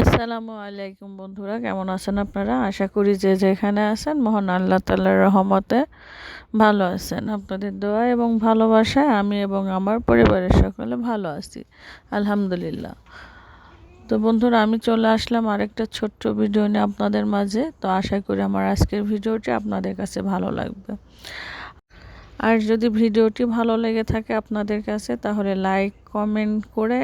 আসসালামু আলাইকুম বন্ধুরা, কেমন আছেন আপনারা? আশা করি যে যেখানে আছেন, মহান আল্লাহ তাল্লার রহমতে ভালো আছেন। আপনাদের দোয়া এবং ভালোবাসায় আমি এবং আমার পরিবারের সকলে ভালো আছি, আলহামদুলিল্লাহ। তো বন্ধুরা, আমি চলে আসলাম আরেকটা ছোট্ট ভিডিও নিয়ে আপনাদের মাঝে। তো আশা করি আমার আজকের ভিডিওটি আপনাদের কাছে ভালো লাগবে। আর যদি ভিডিওটি ভালো লেগে থাকে আপনাদের কাছে, তাহলে লাইক, কমেন্ট করে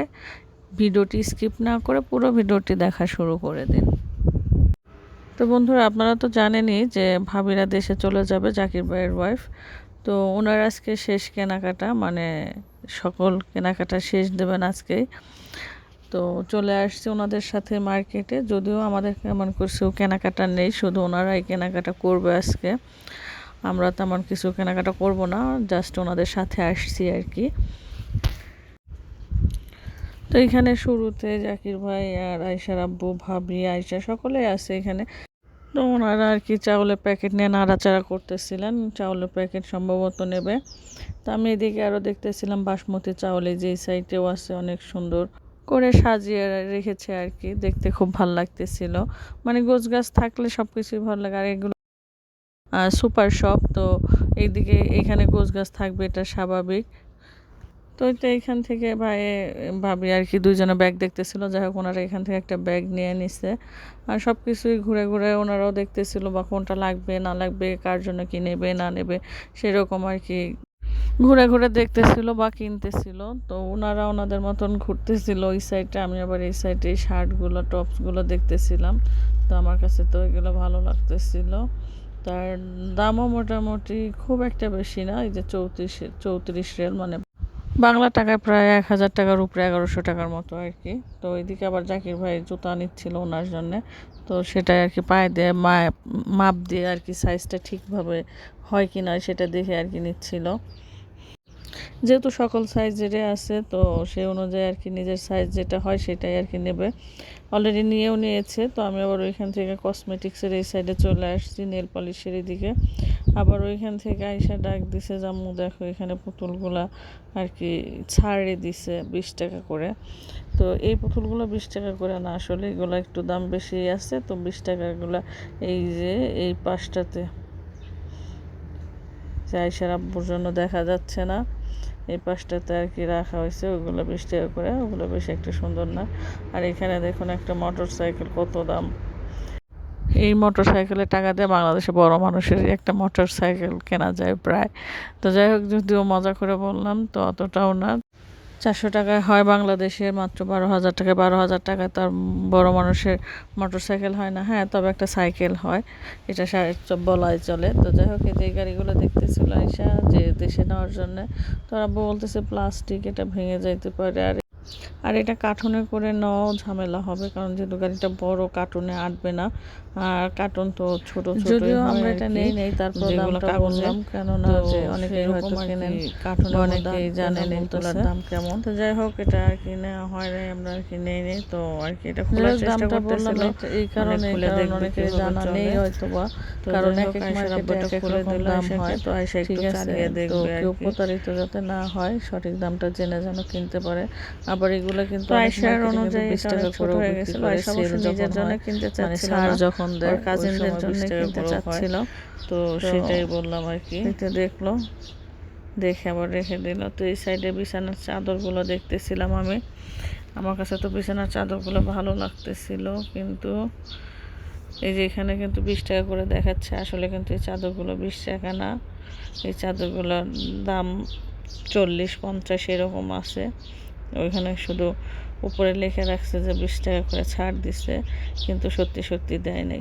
ভিডিওটি স্কিপ না করে পুরো ভিডিওটি দেখা শুরু করে দিন। তো বন্ধুরা, আপনারা তো জানেনই যে ভাবিরা দেশে চলে যাবে জাকির ভাইয়ের ওয়াইফ তো ওনার আজকে শেষ কেনাকাটা মানে সকল কেনাকাটা শেষ দেবেন আজকেই। তো চলে আসছে ওনাদের সাথে মার্কেটে যদিও আমাদের কেমন কিছু কেনাকাটা নেই, শুধু ওনারাই কেনাকাটা করবে আজকে। আমরা তেমন কিছু কেনাকাটা করব না জাস্ট ওনাদের সাথে আসছি আর কি। তো এখানে শুরুতে জাকির ভাই আর আয়সার আব্বু, ভাবি আয়সা সকলেই আছে এখানে। তো ওনারা আর কি চাউলের প্যাকেট নিয়ে নাড়াচাড়া করতেছিলেন। চাউলের প্যাকেট সম্ভবত নেবে। তো আমি এদিকে আরও দেখতেছিলাম বাসমতি চাউলে যেই সাইডেও আছে, অনেক সুন্দর করে সাজিয়ে রেখেছে আর কি। দেখতে খুব ভালো লাগতেছিল। মানে গোছ গাছ থাকলে সব কিছুই ভালো লাগে। আর এগুলো সুপার শপ, তো এইদিকে এখানে গোছ গাছ থাকবে, এটা স্বাভাবিক। তো এটা এখান থেকে ভাই, ভাবি আর কি দুইজনে ব্যাগ দেখতেছিল, যাই হোক ওনারা এখান থেকে একটা ব্যাগ নিয়ে নিছে। আর সব কিছুই ঘুরে ঘুরে ওনারাও দেখতেছিল বা কোনটা লাগবে, না লাগবে, কার জন্য কি নেবে, না নেবে, সেরকম আর কি ঘুরে ঘুরে দেখতেছিল বা কিনতেছিল। তো ওনারা ওনাদের মতন ঘুরতেছিল ওই সাইডে আমি আবার এই সাইডে শার্টগুলো টপসগুলো দেখতেছিলাম। তো আমার কাছে তো এগুলো ভালো লাগতেছিল। তার দামও মোটামুটি খুব একটা বেশি না, এই যে চৌত্রিশ চৌত্রিশ রেল মানে বাংলা টাকায় প্রায় এক হাজার টাকার উপরে এগারোশো টাকার মতো আর কি। তো ওইদিকে আবার জাকির ভাই জুতা নিচ্ছিল ওনার জন্যে। তো সেটা আর কি পায়ে দিয়ে মাপ দিয়ে আর কি সাইজটা ঠিকভাবে হয় কি না সেটা দেখে আর কি নিচ্ছিল। যেহেতু সকল সাইজেরই আছে, তো সেই অনুযায়ী আর কি নিজের সাইজ যেটা হয় সেটাই আর কি নেবে। অলরেডি নিয়েও নিয়েছে, তো আমি আবার ওইখান থেকে কসমেটিক্সের এই সাইডে চলে আসছি নেল পলিশের দিকে আবার ওইখান থেকে আইসা ডাক দিছে, জাম্মু দেখো এখানে পুতুলগুলা আর কি ছাড়ে দিছে বিশ টাকা করে। তো এই পুতুলগুলো বিশ টাকা করে না, আসলে এগুলো একটু দাম বেশি আছে, তো বিশ টাকাগুলো এই যে এই পাশটাতে। আইসার আব্বুর জন্য দেখা যাচ্ছে না। এই পাশটাতে আর কি রাখা হয়েছে, ওগুলো বিশ টাকা করে, ওগুলো বেশ একটা সুন্দর না। আর এখানে দেখুন একটা মোটর সাইকেল কত দাম। এই মোটর সাইকেলের টাকা দিয়ে বাংলাদেশে বড় মানুষের একটা মোটর সাইকেল কেনা যায় প্রায়। তো যাই হোক, যদিও মজা করে বললাম, তো অতটাও না। চারশো টাকায় হয় বাংলাদেশে মাত্র বারো হাজার টাকায়। বারো হাজার টাকায় তার বড় মানুষের মোটর সাইকেল হয় না। হ্যাঁ তবে একটা সাইকেল হয়। এটা বলাই চলে। তো যাই হোক এই গাড়িগুলো দেখতেছিল আইসা যে দেশে নেওয়ার জন্যে, তো আব্বু বলতেছে, প্লাস্টিক এটা ভেঙে যাইতে পারে। আর আর এটা কার্টুনে করে নেওয়াও ঝামেলা হবে কারণ যেহেতু গাড়িটা বড় কার্টুনে আটবে না আর কার্টুন তো ছোট যদিও আমরা এটা নেই নেই তারপর দামটা বললাম কেননা যে অনেকে হয়তো কিনেন কার্টুনে অনেকেই জানেন তোলার দাম কেমন। তো যাই হোক এটা আর কি নেওয়া হয় নাই আমরা আর কি নেই নেই তো আর কি এটা খোলার চেষ্টা করতেছিল। এই কারণে খুলে অনেকে জানা নেই হয়তো বা কারণ এক এক মার্কেটে দাম হয়। তো আইসা একটু চালিয়ে দেখবে কেউ প্রতারিত যাতে না হয় সঠিক দামটা জেনে যেন কিনতে পারে। আবার এগুলো কিন্তু আয়সার অনুযায়ী টাকা করে হয়ে গেছিল আয়সা অবশ্য নিজের জন্য কিনতে চাচ্ছিল না যখন দেয় কাজিনদের জন্য কিনতে চাচ্ছিল। তো সেটাই বললাম আর কি। এটা দেখল দেখে আবার রেখে দিল। তো এই সাইডে বিছানার চাদরগুলো দেখতেছিলাম আমি। আমার কাছে তো বিছানার চাদরগুলো ভালো লাগতেছিল কিন্তু এই যে এখানে কিন্তু বিশ টাকা করে দেখাচ্ছে আসলে কিন্তু এই চাদরগুলো বিশ টাকা না। এই চাদরগুলোর দাম চল্লিশ পঞ্চাশ এরকম আছে। ওইখানে শুধু উপরে লেখা রাখছে যে বিশ টাকা করে ছাড় দিছে, কিন্তু সত্যি সত্যি দেয় নাই।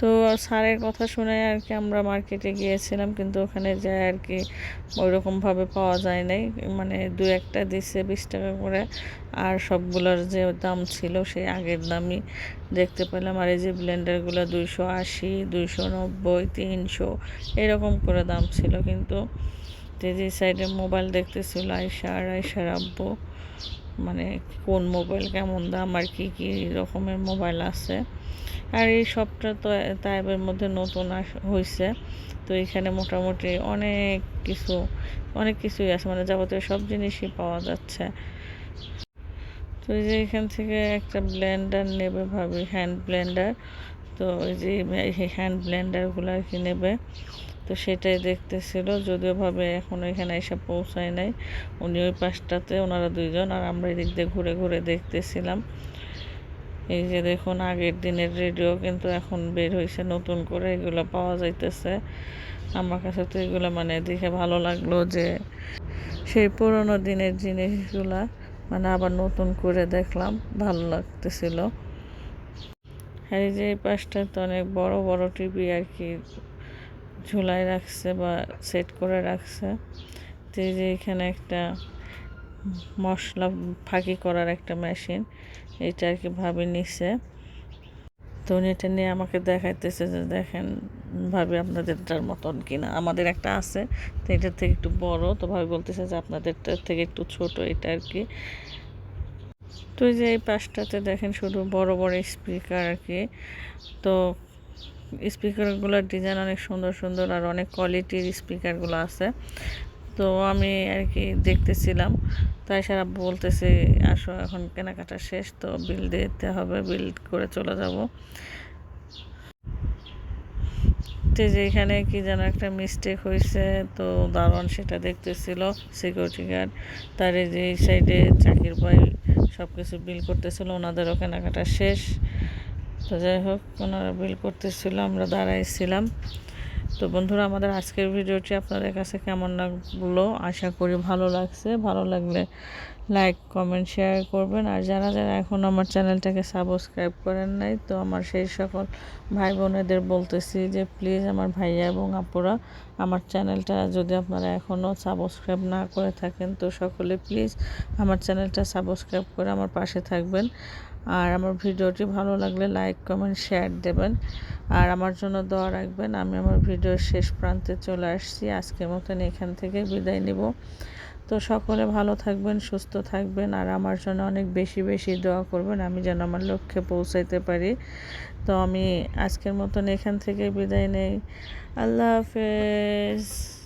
তো স্যারের কথা শুনে আর কি আমরা মার্কেটে গিয়েছিলাম, কিন্তু ওখানে যায় আর কি ওইরকমভাবে পাওয়া যায় নাই। মানে দু একটা দিছে বিশ টাকা করে, আর সবগুলোর যে দাম ছিল সেই আগের দামই দেখতে পেলাম। আর এই যে ব্লেন্ডারগুলো দুইশো আশি, দুইশো নব্বই, তিনশো, এরকম করে দাম ছিল। কিন্তু যে সাইডে মোবাইল দেখতেছিল আয়সা আর আয়সার আব্বু। মানে কোন মোবাইল কেমন দাম আর কি, কী রকমের মোবাইল আছে। আর এই সবটা তো তাইবের মধ্যে নতুন হয়েছে তো এখানে মোটামুটি অনেক কিছু, অনেক কিছুই আছে। মানে যাবতীয় সব জিনিসই পাওয়া যাচ্ছে। তো এই যে এখান থেকে একটা ব্লেন্ডার নেবে ভাবি হ্যান্ড ব্লেন্ডার তো ওই যে হ্যান্ড ব্লেন্ডারগুলো আর কি নেবে। তো সেটাই দেখতেছিল, যদিও ভাবে এখন এখানে এসে পৌঁছায় নাই। উনি ওই পাশটাতে, ওনারা দুইজন, আর আমরা এদিক দিয়ে ঘুরে ঘুরে দেখতেছিলাম। এই যে দেখুন, আগের দিনের রেডিও কিন্তু এখন বের হয়েছে নতুন করে, এগুলো পাওয়া যাইতেছে। আমার কাছে তো এগুলো মানে দেখে ভালো লাগল যে সেই পুরোনো দিনের জিনিসগুলা মানে আবার নতুন করে দেখলাম, ভালো লাগতেছিল। আর এই যে এই পাশটাতে অনেক বড় বড় টিভি আর কি ঝুলাই রাখছে বা সেট করে রাখছে। তো যে এখানে একটা মশলা ফাঁকি করার একটা মেশিন, এটা আর কি ভাবি নিছে। তো উনি এটা নিয়ে আমাকে দেখাইতেছে যে, দেখেন ভাবি, আপনাদেরটার মতন কিনা। আমাদের একটা আছে, তো এটার থেকে একটু বড়। তো ভাবি বলতেছে যে, আপনাদেরটার থেকে একটু ছোট এটা আর কি। তো এই যে এই পাশটাতে দেখেন শুধু বড় বড় স্পিকার আর কি। তো স্পিকারগুলোর ডিজাইন অনেক সুন্দর সুন্দর আর অনেক কোয়ালিটির স্পিকারগুলো আছে। তো আমি আর কি দেখতেছিলাম তাই সারা বলতেছে, আসো, এখন কেনাকাটা শেষ, তো বিল দিতে হবে, বিল করে চলে যাব। তো যে এখানে কি যেন একটা মিস্টেক হয়েছে, তো দারোয়ান সেটা দেখতেছিল সিকিউরিটি গার্ড তার যে সাইডে চাকির পাই সব কিছু বিল করতেছিল, ওনাদেরও কেনাকাটা শেষ। তো যাই হোক, ওনারা বিল করতেছিল, আমরা দাঁড়াইছিলাম। তো বন্ধুরা, আমাদের আজকের ভিডিওটি আপনাদের কাছে কেমন লাগল? আশা করি ভালো লাগছে। ভালো লাগলে লাইক কমেন্ট শেয়ার করবেন। আর যারা যারা এখন আমার চ্যানেলটাকে সাবস্ক্রাইব করেন নাই, তো আমার সেই সকল ভাই বোনেদের বলতেছি যে প্লিজ আমার ভাইয়া এবং আপুরা, আমার চ্যানেলটা যদি আপনারা এখনও সাবস্ক্রাইব না করে থাকেন, তো সকলে প্লিজ আমার চ্যানেলটা সাবস্ক্রাইব করে আমার পাশে থাকবেন। আর আমার ভিডিওটি ভালো লাগলে লাইক কমেন্ট শেয়ার দেবেন। আর আমার জন্য দোয়া রাখবেন। আমি আমার ভিডিওর শেষ প্রান্তে চলে আসছি। আজকের মতন এখান থেকে বিদায় নিব। তো সকলে ভালো থাকবেন, সুস্থ থাকবেন আর আমার জন্য অনেক বেশি বেশি দোয়া করবেন আমি যেন আমার লক্ষ্যে পৌঁছাইতে পারি। তো আমি আজকের মতন এখান থেকে বিদায় নেই। আল্লাহ হাফেজ।